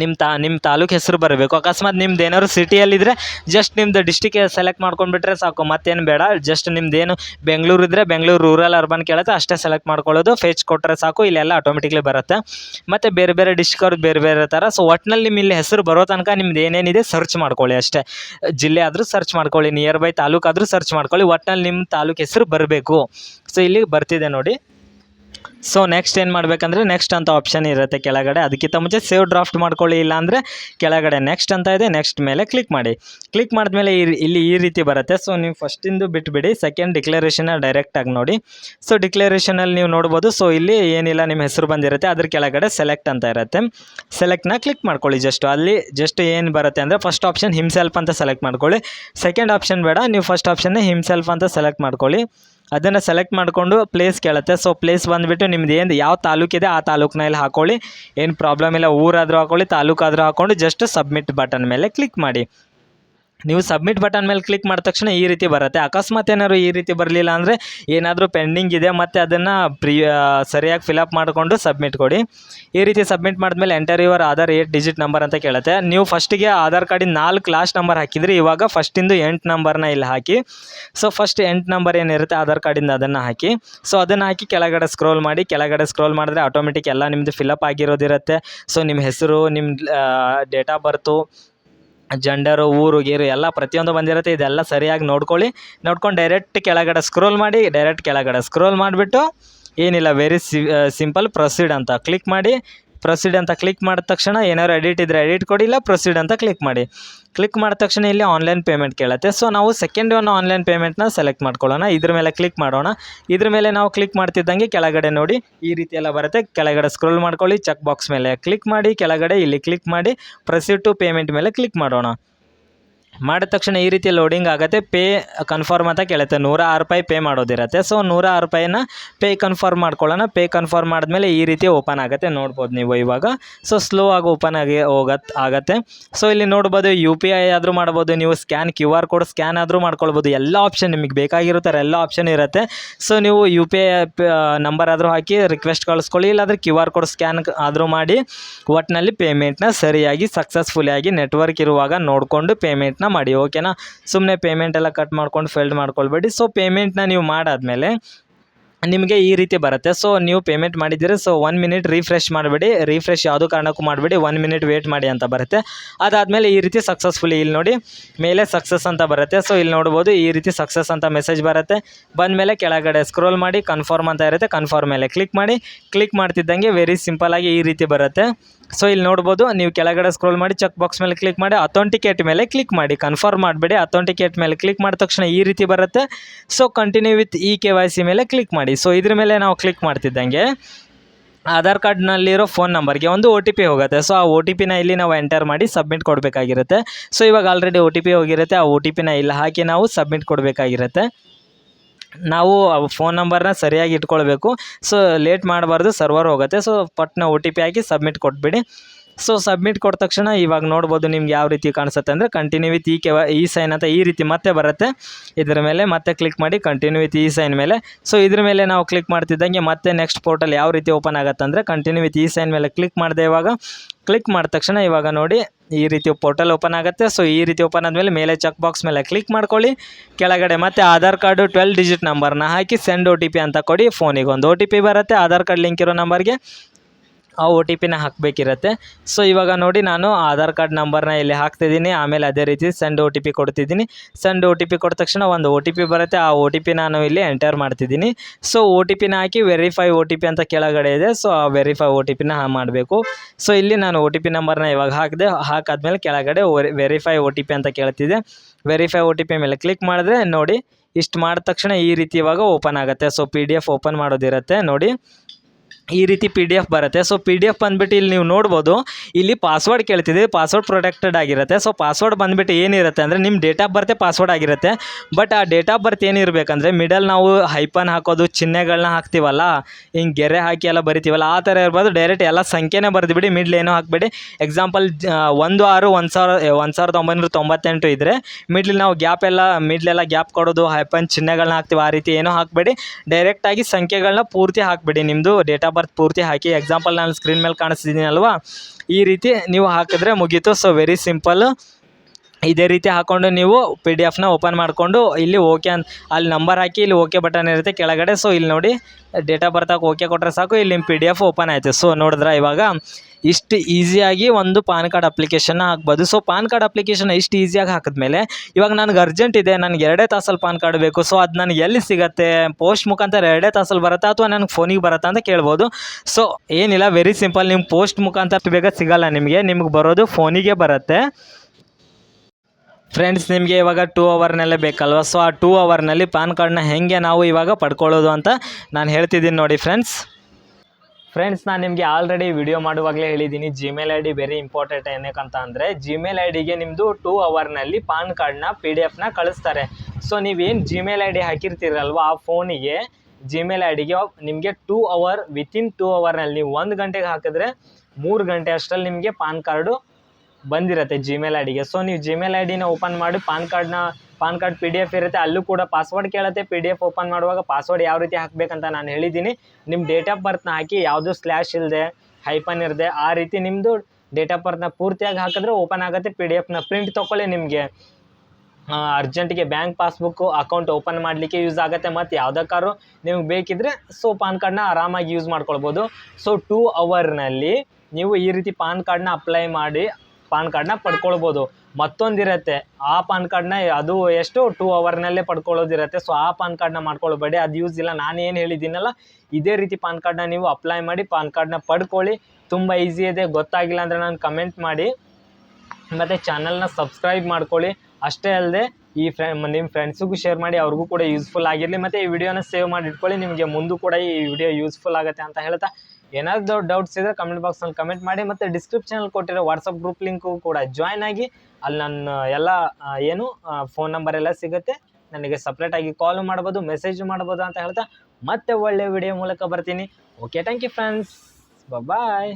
ನಿಮ್ಮ ತಾ ನಿಮ್ಮ ತಾಲೂಕು ಹೆಸರು ಬರಬೇಕು. ಅಕಸ್ಮಾತ್ ನಿಮ್ದು ಏನಾದ್ರು ಸಿಟಿಯಲ್ಲಿದ್ದರೆ ಜಸ್ಟ್ ನಿಮ್ಮದು ಡಿಸ್ಟಿಕ್ ಸೆಲೆಕ್ಟ್ ಮಾಡ್ಕೊಂಡ್ಬಿಟ್ರೆ ಸಾಕು. ಮತ್ತೇನು ಬೇಡ. ಜಸ್ಟ್ ನಿಮ್ಮದೇನು ಬೆಂಗಳೂರು ಇದ್ದರೆ ಬೆಂಗಳೂರು ರೂರಲ್ ಅರ್ಬನ್ ಕೇಳುತ್ತೆ, ಅಷ್ಟೇ ಸೆಲೆಕ್ಟ್ ಮಾಡ್ಕೊಳ್ಳೋದು. ಫೇಜ್ ಕೊಟ್ಟರೆ ಸಾಕು, ಇಲ್ಲೆಲ್ಲ ಆಟೋಮೆಟಿಕ್ಲಿ ಬರುತ್ತೆ. ಮತ್ತು ಬೇರೆ ಬೇರೆ ಡಿಸ್ಟಿಕ್ ಅವ್ರದ್ದು ಬೇರೆ ಬೇರೆ ಥರ ಸೊ ಒಟ್ಟಿನಲ್ಲಿ ನಿಮ್ಮ ಇಲ್ಲಿ ಹೆಸರು ಬರೋ ತನಕ ನಿಮ್ದು ಏನೇನಿದೆ ಸರ್ಚ್ ಮಾಡ್ಕೊಳ್ಳಿ ಅಷ್ಟೇ. ಜಿಲ್ಲೆ ಆದರೂ ಸರ್ಚ್ ಮಾಡ್ಕೊಳ್ಳಿ ನಿಯರ್ ಬೈ ತಾಲೂಕಾದರೂ ಸರ್ಚ್ ಮಾಡ್ಕೊಳ್ಳಿ ಒಟ್ಟಿನಲ್ಲಿ ನಿಮ್ಮ ತಾಲೂಕು ಹೆಸರು ಬರಬೇಕು. ಸೊ ಇಲ್ಲಿ ಬರ್ತಿದೆ ನೋಡಿ. ಸೊ ನೆಕ್ಸ್ಟ್ ಏನು ಮಾಡಬೇಕಂದ್ರೆ ನೆಕ್ಸ್ಟ್ ಅಂತ ಆಪ್ಷನ್ ಇರುತ್ತೆ ಕೆಳಗಡೆ. ಅದಕ್ಕಿಂತ ಮುಂಚೆ ಸೇವ್ ಡ್ರಾಫ್ಟ್ ಮಾಡ್ಕೊಳ್ಳಿ ಇಲ್ಲ ಅಂದರೆ ಕೆಳಗಡೆ ನೆಕ್ಸ್ಟ್ ಅಂತ ಇದೆ ನೆಕ್ಸ್ಟ್ ಮೇಲೆ ಕ್ಲಿಕ್ ಮಾಡಿ. ಕ್ಲಿಕ್ ಮಾಡಿದ್ಮೇಲೆ ಇಲ್ಲಿ ಈ ರೀತಿ ಬರುತ್ತೆ. ಸೊ ನೀವು ಫಸ್ಟಿಂದು ಬಿಟ್ಬಿಡಿ ಸೆಕೆಂಡ್ ಡಿಕ್ಲರೇಷನ್ನ ಡೈರೆಕ್ಟಾಗಿ ನೋಡಿ. ಸೊ ಡಿಕ್ಲರೇಷನಲ್ಲಿ ನೀವು ನೋಡ್ಬೋದು. ಸೊ ಇಲ್ಲಿ ಏನಿಲ್ಲ, ನಿಮ್ಮ ಹೆಸರು ಬಂದಿರುತ್ತೆ, ಅದ್ರ ಕೆಳಗಡೆ ಸೆಲೆಕ್ಟ್ ಅಂತ ಇರುತ್ತೆ. ಸೆಲೆಕ್ಟ್ನ ಕ್ಲಿಕ್ ಮಾಡ್ಕೊಳ್ಳಿ ಜಸ್ಟ್ ಅಲ್ಲಿ ಜಸ್ಟ್ ಏನು ಬರುತ್ತೆ ಅಂದರೆ ಫಸ್ಟ್ ಆಪ್ಷನ್ ಹಿಮ್ಸೆಲ್ಫ್ ಅಂತ ಸೆಲೆಕ್ಟ್ ಮಾಡ್ಕೊಳ್ಳಿ. ಸೆಕೆಂಡ್ ಆಪ್ಷನ್ ಬೇಡ, ನೀವು ಫಸ್ಟ್ ಆಪ್ಷನ್ನೇ ಹಿಮ್ಸೆಲ್ಫ್ ಅಂತ ಸೆಲೆಕ್ಟ್ ಮಾಡ್ಕೊಳ್ಳಿ. ಅದನ್ನು ಸೆಲೆಕ್ಟ್ ಮಾಡಿಕೊಂಡು ಪ್ಲೇಸ್ ಕೇಳುತ್ತೆ. ಸೊ ಪ್ಲೇಸ್ ಬಂದುಬಿಟ್ಟು ನಿಮ್ದು ಏನು, ಯಾವ ತಾಲೂಕಿದೆ ಆ ತಾಲೂಕನ್ನ ಇಲ್ಲಿ ಹಾಕೊಳ್ಳಿ. ಏನು ಪ್ರಾಬ್ಲಮ್ ಇಲ್ಲ, ಊರಾದರೂ ಹಾಕೊಳ್ಳಿ, ತಾಲೂಕಾದರೂ ಹಾಕ್ಕೊಂಡು ಜಸ್ಟ್ ಸಬ್ಮಿಟ್ ಬಟನ್ ಮೇಲೆ ಕ್ಲಿಕ್ ಮಾಡಿ. ನೀವು ಸಬ್ಮಿಟ್ ಬಟನ್ ಮೇಲೆ ಕ್ಲಿಕ್ ಮಾಡಿದ ತಕ್ಷಣ ಈ ರೀತಿ ಬರುತ್ತೆ. ಅಕಸ್ಮಾತ್ ಏನಾದ್ರು ಈ ರೀತಿ ಬರಲಿಲ್ಲ ಅಂದರೆ ಏನಾದರೂ ಪೆಂಡಿಂಗ್ ಇದೆ, ಮತ್ತು ಅದನ್ನು ಪ್ರಿ ಸರಿಯಾಗಿ ಫಿಲಪ್ ಮಾಡಿಕೊಂಡು ಸಬ್ಮಿಟ್ ಕೊಡಿ. ಈ ರೀತಿ ಸಬ್ಮಿಟ್ ಮಾಡಿದ್ಮೇಲೆ enter your Aadhaar eight digit number ಅಂತ ಕೇಳುತ್ತೆ. ನೀವು ಫಸ್ಟಿಗೆ ಆಧಾರ್ ಕಾರ್ಡಿನ ನಾಲ್ಕು ಲಾಸ್ಟ್ ನಂಬರ್ ಹಾಕಿದರೆ ಇವಾಗ ಫಸ್ಟಿಂದು ಎಂಟು ನಂಬರ್ನ ಇಲ್ಲಿ ಹಾಕಿ. ಸೊ ಫಸ್ಟ್ ಎಂಟು ನಂಬರ್ ಏನಿರುತ್ತೆ ಆಧಾರ್ ಕಾರ್ಡಿಂದ ಅದನ್ನು ಹಾಕಿ. ಸೊ ಅದನ್ನು ಹಾಕಿ ಕೆಳಗಡೆ ಸ್ಕ್ರೋಲ್ ಮಾಡಿ, ಕೆಳಗಡೆ ಸ್ಕ್ರೋಲ್ ಮಾಡಿದ್ರೆ ಆಟೋಮೆಟಿಕ್ ಎಲ್ಲ ನಿಮ್ಮದು ಫಿಲಪ್ ಆಗಿರೋದಿರುತ್ತೆ. ಸೊ ನಿಮ್ಮ ಹೆಸರು ನಿಮ್ಮ ಡೇಟ್ ಆಫ್ ಬರ್ತು ಜಂಡರು, ಊರು, ಗೀರು ಎಲ್ಲ ಪ್ರತಿಯೊಂದು ಬಂದಿರುತ್ತೆ. ಇದೆಲ್ಲ ಸರಿಯಾಗಿ ನೋಡ್ಕೊಳ್ಳಿ. ನೋಡ್ಕೊಂಡು ಡೈರೆಕ್ಟ್ ಕೆಳಗಡೆ ಸ್ಕ್ರೋಲ್ ಮಾಡಿ ಡೈರೆಕ್ಟ್ ಕೆಳಗಡೆ ಸ್ಕ್ರೋಲ್ ಮಾಡಿಬಿಟ್ಟು ಏನಿಲ್ಲ ವೆರಿ ಸಿಂಪಲ್ ಪ್ರೊಸೀಡ್ ಅಂತ ಕ್ಲಿಕ್ ಮಾಡಿ. ಪ್ರೊಸೀಡ್ ಅಂತ ಕ್ಲಿಕ್ ಮಾಡಿದ ತಕ್ಷಣ ಏನಾದ್ರು ಎಡಿಟ್ ಇದ್ದರೆ ಎಡಿಟ್ ಕೊಡಿ, ಇಲ್ಲ ಪ್ರೊಸೀಡ್ ಅಂತ ಕ್ಲಿಕ್ ಮಾಡಿ. ಕ್ಲಿಕ್ ಮಾಡಿದ ತಕ್ಷಣ ಇಲ್ಲಿ ಆನ್ಲೈನ್ ಪೇಮೆಂಟ್ ಕೇಳುತ್ತೆ. ಸೊ ನಾವು ಸೆಕೆಂಡ್ ಒನ್ ಆನ್ಲೈನ್ ಪೇಮೆಂಟ್ನ ಸೆಲೆಕ್ಟ್ ಮಾಡ್ಕೊಳ್ಳೋಣ. ಇದ್ರ ಮೇಲೆ ಕ್ಲಿಕ್ ಮಾಡೋಣ. ಇದ್ರ ಮೇಲೆ ನಾವು ಕ್ಲಿಕ್ ಮಾಡ್ತಿದ್ದಂಗೆ ಕೆಳಗಡೆ ನೋಡಿ, ಈ ರೀತಿ ಎಲ್ಲ ಬರುತ್ತೆ. ಕೆಳಗಡೆ ಸ್ಕ್ರೋಲ್ ಮಾಡ್ಕೊಳ್ಳಿ ಚೆಕ್ ಬಾಕ್ಸ್ ಮೇಲೆ ಕ್ಲಿಕ್ ಮಾಡಿ, ಕೆಳಗಡೆ ಇಲ್ಲಿ ಕ್ಲಿಕ್ ಮಾಡಿ ಪ್ರೊಸೀಡ್ ಟು ಪೇಮೆಂಟ್ ಮೇಲೆ ಕ್ಲಿಕ್ ಮಾಡೋಣ. ಮಾಡಿದ ತಕ್ಷಣ ಈ ರೀತಿ ಲೋಡಿಂಗ್ ಆಗುತ್ತೆ. ಪೇ ಕನ್ಫರ್ಮ್ ಅಂತ ಕೇಳುತ್ತೆ. ನೂರ ಆರು ರೂಪಾಯಿ ಪೇ ಮಾಡೋದಿರುತ್ತೆ. ಸೊ ನೂರ ಆರು ರೂಪಾಯಿನ ಪೇ ಕನ್ಫರ್ಮ್ ಮಾಡ್ಕೊಳ್ಳೋಣ. ಪೇ ಕನ್ಫರ್ಮ್ ಮಾಡಿದ್ಮೇಲೆ ಈ ರೀತಿ ಓಪನ್ ಆಗುತ್ತೆ. ನೋಡ್ಬೋದು ನೀವು ಇವಾಗ. ಸೊ ಸ್ಲೋ ಆಗಿ ಓಪನ್ ಆಗಿ ಹೋಗತ್, ಆಗುತ್ತೆ. ಸೊ ಇಲ್ಲಿ ನೋಡ್ಬೋದು ಯು ಪಿ ಐ ಆದರೂ ಮಾಡ್ಬೋದು. ನೀವು scan Q R code scan ಆದರೂ ಮಾಡ್ಕೊಳ್ಬೋದು. ಎಲ್ಲ ಆಪ್ಷನ್ ನಿಮಗೆ ಬೇಕಾಗಿರುತ್ತಾರೆ. ಎಲ್ಲ ಆಪ್ಷನ್ ಇರುತ್ತೆ. ಸೊ ನೀವು ಯು ಪಿ ಐ ನಂಬರ್ ಆದರೂ ಹಾಕಿ ರಿಕ್ವೆಸ್ಟ್ ಕಳಿಸ್ಕೊಳ್ಳಿ. ಇಲ್ಲಾಂದರೆ ಕ್ಯೂ ಆರ್ ಕೋಡ್ ಸ್ಕ್ಯಾನ್ ಆದರೂ ಮಾಡಿ ಒಟ್ಟಿನಲ್ಲಿ ಪೇಮೆಂಟ್ನ ಸರಿಯಾಗಿ ಸಕ್ಸಸ್ಫುಲ್ಲಾಗಿ ನೆಟ್ವರ್ಕ್ ಇರುವಾಗ ನೋಡಿಕೊಂಡು ಪೇಮೆಂಟ್ನ ಮಾಡಿ ಓಕೆನಾ ಸುಮ್ಮನೆ ಪೇಮೆಂಟ್ ಎಲ್ಲ ಕಟ್ ಮಾಡ್ಕೊಂಡು ಫೇಲ್ಡ್ ಮಾಡ್ಕೊಳ್ಬೇಡಿ. ಸೊ ಪೇಮೆಂಟ್ನ ನೀವು ಮಾಡಾದಮೇಲೆ ನಿಮಗೆ ಈ ರೀತಿ ಬರುತ್ತೆ. ಸೊ ನೀವು ಪೇಮೆಂಟ್ ಮಾಡಿದ್ದೀರಿ ಸೊ ಒನ್ ಮಿನಿಟ್ ರೀಫ್ರೆಶ್ ಮಾಡಬೇಡಿ. ರೀಫ್ರೆಶ್ ಯಾವುದೂ ಕಾರಣಕ್ಕೂ ಮಾಡಬೇಡಿ. ಒನ್ ಮಿನಿಟ್ ವೇಟ್ ಮಾಡಿ ಅಂತ ಬರುತ್ತೆ. ಅದಾದಮೇಲೆ ಈ ರೀತಿ ಸಕ್ಸಸ್ಫುಲಿ ಇಲ್ಲಿ ನೋಡಿ, ಮೇಲೆ ಸಕ್ಸಸ್ ಅಂತ ಬರುತ್ತೆ. ಸೊ ಇಲ್ಲಿ ನೋಡ್ಬೋದು ಈ ರೀತಿ ಸಕ್ಸಸ್ ಅಂತ ಮೆಸೇಜ್ ಬರುತ್ತೆ. ಬಂದ ಮೇಲೆ ಕೆಳಗಡೆ ಸ್ಕ್ರೋಲ್ ಮಾಡಿ ಕನ್ಫರ್ಮ್ ಅಂತ ಇರುತ್ತೆ. ಕನ್ಫರ್ಮ್ ಮೇಲೆ ಕ್ಲಿಕ್ ಮಾಡಿ. ಕ್ಲಿಕ್ ಮಾಡ್ತಿದ್ದಂಗೆ ವೆರಿ ಸಿಂಪಲಾಗಿ ಈ ರೀತಿ ಬರುತ್ತೆ. ಸೊ ಇಲ್ಲಿ ನೋಡ್ಬೋದು, ನೀವು ಕೆಳಗಡೆ ಸ್ಕ್ರೋಲ್ ಮಾಡಿ ಚೆಕ್ ಬಾಕ್ಸ್ ಮೇಲೆ ಕ್ಲಿಕ್ ಮಾಡಿ ಅಥೆಂಟಿಕೇಟ್ ಮೇಲೆ ಕ್ಲಿಕ್ ಮಾಡಿ. ಕನ್ಫರ್ಮ್ ಮಾಡಬೇಡಿ ಅಥೆಂಟಿಕೇಟ್ ಮೇಲೆ ಕ್ಲಿಕ್ ಮಾಡಿದ ತಕ್ಷಣ ಈ ರೀತಿ ಬರುತ್ತೆ. So continue with E K Y C ಮೇಲೆ ಕ್ಲಿಕ್ ಮಾಡಿ. ಸೊ ಇದ್ರ ಮೇಲೆ ನಾವು ಕ್ಲಿಕ್ ಮಾಡ್ತಿದ್ದಂಗೆ, ಆಧಾರ್ ಕಾರ್ಡ್ನಲ್ಲಿರೋ ಫೋನ್ ನಂಬರ್ಗೆ ಒಂದು ಒ ಟಿ ಪಿ ಹೋಗುತ್ತೆ. ಸೊ ಆ ಒ ಟಿ ಪಿನ ಇಲ್ಲಿ ನಾವು ಎಂಟರ್ ಮಾಡಿ ಸಬ್ಮಿಟ್ ಕೊಡಬೇಕಾಗಿರುತ್ತೆ. ಸೊ ಇವಾಗ ಆಲ್ರೆಡಿ ಒ ಟಿ ಪಿ ಹೋಗಿರುತ್ತೆ. ಆ ಒ ಟಿ ಪಿನ ಇಲ್ಲಿ ಹಾಕಿ ನಾವು ಸಬ್ಮಿಟ್ ಕೊಡಬೇಕಾಗಿರುತ್ತೆ. ನಾವು ಫೋನ್ ನಂಬರ್ನ ಸರಿಯಾಗಿ ಇಟ್ಕೊಳ್ಬೇಕು. ಸೊ ಲೇಟ್ ಮಾಡಬಾರ್ದು ಸರ್ವರ್ ಹೋಗುತ್ತೆ. ಸೊ ಪಟ್ನ ಒ ಟಿ ಪಿ ಹಾಕಿ ಸಬ್ಮಿಟ್ ಕೊಟ್ಬಿಡಿ. ಸೊ ಸಬ್ಮಿಟ್ ಕೊಟ್ಟ ತಕ್ಷಣ ಇವಾಗ ನೋಡ್ಬೋದು ನಿಮ್ಗೆ ಯಾವ ರೀತಿ ಕಾಣಿಸುತ್ತೆ ಅಂದರೆ continue with E K E sign ಅಂತ ಈ ರೀತಿ ಮತ್ತೆ ಬರುತ್ತೆ. ಇದರ ಮೇಲೆ ಮತ್ತೆ ಕ್ಲಿಕ್ ಮಾಡಿ ಕಂಟಿನ್ಯೂ ವಿತ್ ಈ ಸೈನ್ ಮೇಲೆ. ಸೊ ಇದ್ರ ಮೇಲೆ ನಾವು ಕ್ಲಿಕ್ ಮಾಡ್ತಿದ್ದಂಗೆ ಮತ್ತೆ ನೆಕ್ಸ್ಟ್ ಪೋರ್ಟಲ್ ಯಾವ ರೀತಿ ಓಪನ್ ಆಗುತ್ತೆ ಅಂದರೆ ಕಂಟಿನ್ಯೂ ವಿತ್ ಈ ಸೈನ್ ಮೇಲೆ ಕ್ಲಿಕ್ ಮಾಡಿದೆ ಇವಾಗ. ಕ್ಲಿಕ್ ಮಾಡಿದ ತಕ್ಷಣ ಇವಾಗ ನೋಡಿ ಈ ರೀತಿ ಪೋರ್ಟಲ್ ಓಪನ್ ಆಗುತ್ತೆ. ಸೊ ಈ ರೀತಿ ಓಪನ್ ಆದಮೇಲೆ ಮೇಲೆ ಚೆಕ್ ಬಾಕ್ಸ್ ಮೇಲೆ ಕ್ಲಿಕ್ ಮಾಡ್ಕೊಳ್ಳಿ. ಕೆಳಗಡೆ ಮತ್ತೆ ಆಧಾರ್ ಕಾರ್ಡು ಟ್ವೆಲ್ ಡಿಜಿಟ್ ನಂಬರ್ನ ಹಾಕಿ ಸೆಂಡ್ ಒ ಅಂತ ಕೊಡಿ. ಫೋನಿಗೆ ಒಂದು ಒ ಬರುತ್ತೆ. ಆಧಾರ್ ಕಾರ್ಡ್ ಲಿಂಕ್ ಇರೋ ನಂಬರ್ಗೆ ಆ ಒ ಟಿ ಪಿನ ಹಾಕಬೇಕಿರುತ್ತೆ ಸೊ ಇವಾಗ ನೋಡಿ ನಾನು ಆಧಾರ್ ಕಾರ್ಡ್ ನಂಬರ್ನ ಇಲ್ಲಿ ಹಾಕ್ತಿದ್ದೀನಿ ಆಮೇಲೆ ಅದೇ ರೀತಿ ಸೆಂಡ್ ಒ ಟಿ ಪಿ ಕೊಡ್ತಿದ್ದೀನಿ ಸೆಂಡ್ ಒ ಟಿ ಪಿ ಕೊಟ್ಟ ತಕ್ಷಣ ಒಂದು ಒ ಟಿ ಪಿ ಬರುತ್ತೆ ಆ ಒ ಟಿ ಪಿ ನಾನು ಇಲ್ಲಿ ಎಂಟರ್ ಮಾಡ್ತಿದ್ದೀನಿ ಸೊ ಒ ಟಿ ಪಿನ ಹಾಕಿ ವೆರಿಫೈ ಒ ಟಿ ಪಿ ಅಂತ ಕೆಳಗಡೆ ಇದೆ ಸೊ ಆ ವೆರಿಫೈ ಒ ಟಿ ಪಿನ ಮಾಡಬೇಕು ಸೊ ಇಲ್ಲಿ ನಾನು ಒ ಟಿ ಪಿ ನಂಬರ್ನ ಇವಾಗ ಹಾಕಿದೆ ಹಾಕಾದ್ಮೇಲೆ ಕೆಳಗಡೆ ವೆರಿಫೈ ಒ ಟಿ ಪಿ ಅಂತ ಕೇಳ್ತಿದೆ ವೆರಿಫೈ ಒ ಟಿ ಪಿ ಮೇಲೆ ಕ್ಲಿಕ್ ಮಾಡಿದ್ರೆ ನೋಡಿ ಇಷ್ಟು ಮಾಡಿದ ತಕ್ಷಣ ಈ ರೀತಿ ಇವಾಗ ಓಪನ್ ಆಗುತ್ತೆ so P D F open ಮಾಡೋದಿರುತ್ತೆ ನೋಡಿ ಈ ರೀತಿ ಪಿ ಡಿ ಎಫ್ ಬರುತ್ತೆ. ಸೊ ಪಿ ಡಿ ಎಫ್ ಬಂದುಬಿಟ್ಟು ಇಲ್ಲಿ ನೀವು ನೋಡ್ಬೋದು, ಇಲ್ಲಿ ಪಾಸ್ವರ್ಡ್ ಕೇಳ್ತಿದ್ದೀವಿ. ಪಾಸ್ವರ್ಡ್ ಪ್ರೊಟೆಕ್ಟೆಡ್ ಆಗಿರುತ್ತೆ. ಸೊ ಪಾಸ್ವರ್ಡ್ ಬಂದುಬಿಟ್ಟು ಏನಿರುತ್ತೆ ಅಂದರೆ ನಿಮ್ಮ ಡೇಟ್ ಆಫ್ ಬರ್ತೆ ಪಾಸ್ವರ್ಡ್ ಆಗಿರುತ್ತೆ. ಬಟ್ ಆ ಡೇಟ್ ಆಫ್ ಬರ್ತ್ ಏನಿರಬೇಕಂದ್ರೆ ಮಿಡಲ್ ನಾವು ಹೈಪನ್ ಹಾಕೋದು ಚಿಹ್ನೆಗಳನ್ನ ಹಾಕ್ತೀವಲ್ಲ, ಹಿಂಗೆ ಗೆರೆ ಹಾಕಿ ಎಲ್ಲ ಬರಿತೀವಲ್ಲ, ಆ ಥರ ಇರ್ಬೋದು. ಡೈರೆಕ್ಟ್ ಎಲ್ಲ ಸಂಖ್ಯೆನೇ ಬರೆದುಬಿಡಿ ಮಿಡ್ಲ್ ಏನೂ ಹಾಕಬೇಡಿ. ಎಕ್ಸಾಂಪಲ್ ಒಂದು ಆರು, ಒಂದು ಸಾವಿರ ಒಂದು ಸಾವಿರದ ಒಂಬೈನೂರ ತೊಂಬತ್ತೆಂಟು ಇದ್ದರೆ ಮಿಡ್ಲ್ ನಾವು ಗ್ಯಾಪ್ ಎಲ್ಲ ಮಿಡ್ಲೆಲ್ಲ ಗ್ಯಾಪ್ ಕೊಡೋದು ಹೈಪನ್ ಚಿಹ್ನೆಗಳನ್ನ ಹಾಕ್ತೀವಿ, ಆ ರೀತಿ ಏನೂ ಹಾಕಬೇಡಿ. ಡೈರೆಕ್ಟಾಗಿ ಸಂಖ್ಯೆಗಳನ್ನ ಪೂರ್ತಿ ಹಾಕಬೇಡಿ ನಿಮ್ಮದು ಡೇಟ್ ಆಫ್ ಬರ್ತ್ ಪೂರ್ತಿ ಹಾಕಿ ಎಕ್ಸಾಂಪಲ್ ನಾನು ಸ್ಕ್ರೀನ್ ಮೇಲೆ ಕಾಣಿಸ್ತಿದ್ದೀನಿ ಅಲ್ವಾ? ಈ ರೀತಿ ನೀವು ಹಾಕಿದ್ರೆ ಮುಗೀತು. ಸೊ ವೆರಿ ಸಿಂಪಲ್ ಇದೇ ರೀತಿ ಹಾಕ್ಕೊಂಡು ನೀವು ಪಿ ಡಿ ಎಫ್ನ ಓಪನ್ ಮಾಡಿಕೊಂಡು ಇಲ್ಲಿ ಓಕೆ ಅಂತ ಅಲ್ಲಿ ನಂಬರ್ ಹಾಕಿ ಇಲ್ಲಿ ಓಕೆ ಬಟನ್ ಇರುತ್ತೆ ಕೆಳಗಡೆ. ಸೊ ಇಲ್ಲಿ ನೋಡಿ ಡೇಟ್ ಬರ್ತಾಗ ಓಕೆ ಕೊಟ್ಟರೆ ಸಾಕು. ಇಲ್ಲಿ ನಿಮ್ಮ ಪಿ ಡಿ ಎಫ್ ಓಪನ್ ಆಯಿತು. ಸೊ ನೋಡಿದ್ರೆ ಇವಾಗ? ಇಷ್ಟು ಈಸಿಯಾಗಿ ಒಂದು ಪಾನ್ ಕಾರ್ಡ್ ಅಪ್ಲಿಕೇಶನ್ ಹಾಕ್ಬೋದು. ಸೊ ಪಾನ್ ಕಾರ್ಡ್ ಅಪ್ಲಿಕೇಶನ್ ಇಷ್ಟು ಈಸಿಯಾಗಿ ಹಾಕಿದ್ಮೇಲೆ ಇವಾಗ ನನಗೆ ಅರ್ಜೆಂಟ್ ಇದೆ, ನನಗೆ ಎರಡೇ ತಾಸಲ್ಲಿ ಪಾನ್ ಕಾರ್ಡ್ ಬೇಕು. ಸೊ ಅದು ನನಗೆ ಎಲ್ಲಿ ಸಿಗುತ್ತೆ? ಪೋಸ್ಟ್ ಮುಖಾಂತರ ಎರಡೇ ತಾಸಲ್ಲಿ ಬರುತ್ತಾ ಅಥವಾ ನನಗೆ ಫೋನಿಗೆ ಬರುತ್ತಾ ಅಂತ ಕೇಳ್ಬೋದು. ಸೊ ಏನಿಲ್ಲ ವೆರಿ ಸಿಂಪಲ್ ನಿಮ್ಮ ಪೋಸ್ಟ್ ಮುಖಾಂತರ ಬೇಗ ಸಿಗಲ್ಲ ನಿಮಗೆ. ನಿಮ್ಗೆ ಬರೋದು ಫೋನಿಗೆ ಬರುತ್ತೆ. ಫ್ರೆಂಡ್ಸ್ ನಿಮಗೆ ಇವಾಗ ಟೂ ಅವರ್ನಲ್ಲೇ ಬೇಕಲ್ವ? ಸೊ ಆ ಟೂ ಅವರ್ನಲ್ಲಿ ಪಾನ್ ಕಾರ್ಡ್ನ ಹೇಗೆ ನಾವು ಇವಾಗ ಪಡ್ಕೊಳ್ಳೋದು ಅಂತ ನಾನು ಹೇಳ್ತಿದ್ದೀನಿ ನೋಡಿ ಫ್ರೆಂಡ್ಸ್ ಫ್ರೆಂಡ್ಸ್ ನಾನು ನಿಮಗೆ ಆಲ್ರೆಡಿ ವಿಡಿಯೋ ಮಾಡುವಾಗಲೇ ಹೇಳಿದ್ದೀನಿ Gmail I D very important ಏನಕ್ಕಂತ ಅಂದರೆ ಜಿಮೇಲ್ ಐ ಡಿಗೆ ನಿಮ್ಮದು ಟೂ ಅವರ್ನಲ್ಲಿ ಪಾನ್ ಕಾರ್ಡ್ನ ಪಿ ಡಿ ಎಫ್ನ ಕಳಿಸ್ತಾರೆ. ಸೊ ನೀವೇನು ಜಿಮೇಲ್ ಐ ಡಿ ಹಾಕಿರ್ತೀರಲ್ವ, ಆ ಫೋನಿಗೆ ಜಿಮೇಲ್ ಐ ಡಿಗೆ ನಿಮಗೆ ಟೂ ಅವರ್ ವಿತಿನ್ ಟೂ ಅವರ್ನಲ್ಲಿ ನೀವು ಒಂದು ಗಂಟೆಗೆ ಹಾಕಿದ್ರೆ ಮೂರು ಗಂಟೆ ಅಷ್ಟರಲ್ಲಿ ನಿಮಗೆ ಪಾನ್ ಕಾರ್ಡು ಬಂದಿರುತ್ತೆ ಜಿಮೇಲ್ ಐ ಡಿಗೆ ಸೊ ನೀವು ಜಿಮೇಲ್ ಐ ಡಿನ ಓಪನ್ ಮಾಡಿ ಪಾನ್ ಕಾರ್ಡ್ನ PAN card P D F ಇರುತ್ತೆ, ಅಲ್ಲೂ ಕೂಡ ಪಾಸ್ವರ್ಡ್ ಕೇಳುತ್ತೆ. ಪಿ ಎಫ್ ಓಪನ್ ಮಾಡುವಾಗ ಪಾಸ್ವರ್ಡ್ ಯಾವ ರೀತಿ ಹಾಕಬೇಕಂತ ನಾನು ಹೇಳಿದ್ದೀನಿ ನಿಮ್ಮ ಡೇಟ್ ಆಫ್ ಬರ್ತ್ನ ಹಾಕಿ, ಯಾವುದು ಸ್ಲ್ಯಾಶ್ ಇಲ್ಲದೆ ಹೈಪನ್ ಇರದೆ, ಆ ರೀತಿ ನಿಮ್ಮದು ಡೇಟ್ ಆಫ್ ಬರ್ತ್ನ ಪೂರ್ತಿಯಾಗಿ ಹಾಕಿದ್ರೆ ಓಪನ್ ಆಗುತ್ತೆ. ಪಿ ಡಿ ಎಫ್ನ ಪ್ರಿಂಟ್ ತೊಗೊಳ್ಳಿ ನಿಮಗೆ. ಅರ್ಜೆಂಟಿಗೆ ಬ್ಯಾಂಕ್ ಪಾಸ್ಬುಕ್ಕು ಅಕೌಂಟ್ ಓಪನ್ ಮಾಡಲಿಕ್ಕೆ ಯೂಸ್ ಆಗುತ್ತೆ. ಮತ್ತು ಯಾವುದಕ್ಕಾರು ನಿಮ್ಗೆ ಬೇಕಿದ್ರೆ ಸೊ ಪಾನ್ ಕಾರ್ಡ್ನ ಆರಾಮಾಗಿ ಯೂಸ್ ಮಾಡ್ಕೊಳ್ಬೋದು. ಸೊ ಟೂ ಅವರ್ನಲ್ಲಿ ನೀವು ಈ ರೀತಿ ಪಾನ್ ಕಾರ್ಡ್ನ ಅಪ್ಲೈ ಮಾಡಿ, ಪಾನ್ ಕಾರ್ಡ್ನ ಪಡ್ಕೊಳ್ಬೋದು. ಮತ್ತೊಂದಿರುತ್ತೆ. ಆ ಪಾನ್ ಕಾರ್ಡ್ನ ಅದು ಎಷ್ಟು ಟೂ ಅವರ್ನಲ್ಲೇ ಪಡ್ಕೊಳ್ಳೋದಿರುತ್ತೆ. ಸೊ ಆ ಪಾನ್ ಕಾರ್ಡ್ನ ಮಾಡ್ಕೊಳ್ಬೇಡಿ. ಅದು ಯೂಸ್ ಇಲ್ಲ. ನಾನು ಏನು ಹೇಳಿದ್ದೀನಲ್ಲ, ಇದೇ ರೀತಿ ಪಾನ್ ಕಾರ್ಡ್ನ ನೀವು ಅಪ್ಲೈ ಮಾಡಿ, ಪಾನ್ ಕಾರ್ಡ್ನ ಪಡ್ಕೊಳ್ಳಿ. ತುಂಬ ಈಸಿ ಇದೆ. ಗೊತ್ತಾಗಿಲ್ಲ ಅಂದರೆ ನಾನು ಕಮೆಂಟ್ ಮಾಡಿ. ಮತ್ತು ಚಾನಲ್ನ ಸಬ್ಸ್ಕ್ರೈಬ್ ಮಾಡ್ಕೊಳ್ಳಿ. ಅಷ್ಟೇ ಅಲ್ಲದೆ ಈ ಫ್ರೆ ನಿಮ್ಮ ಫ್ರೆಂಡ್ಸಿಗೂ ಶೇರ್ ಮಾಡಿ, ಅವ್ರಿಗೂ ಕೂಡ ಯೂಸ್ಫುಲ್ ಆಗಿರಲಿ. ಮತ್ತು ಈ ವಿಡಿಯೋನ ಸೇವ್ ಮಾಡಿ ಇಟ್ಕೊಳ್ಳಿ. ನಿಮಗೆ ಮುಂದೂ ಕೂಡ ಈ ವಿಡಿಯೋ ಯೂಸ್ಫುಲ್ ಆಗುತ್ತೆ ಅಂತ ಹೇಳ್ತಾ ಏನಾದರೂ ಡೌಟ್ಸ್ ಇದ್ರೆ ಕಮೆಂಟ್ ಬಾಕ್ಸಲ್ಲಿ ಕಮೆಂಟ್ ಮಾಡಿ ಮತ್ತು ಡಿಸ್ಕ್ರಿಪ್ಷನಲ್ಲಿ ಕೊಟ್ಟಿರೋ ವಾಟ್ಸಪ್ ಗ್ರೂಪ್ ಲಿಂಕು ಕೂಡ ಜಾಯ್ನ್ ಆಗಿ ಅಲ್ಲಿ ನನ್ನ ಎಲ್ಲ ಏನು ಫೋನ್ ನಂಬರ್ ಎಲ್ಲ ಸಿಗುತ್ತೆ. ನನಗೆ ಸಪ್ರೇಟಾಗಿ ಕಾಲ್ ಮಾಡ್ಬೋದು ಮೆಸೇಜ್ ಮಾಡ್ಬೋದು ಅಂತ ಹೇಳ್ತಾ ಮತ್ತೆ ಒಳ್ಳೆ ವಿಡಿಯೋ ಮೂಲಕ ಬರ್ತೀನಿ. Okay thank you friends bye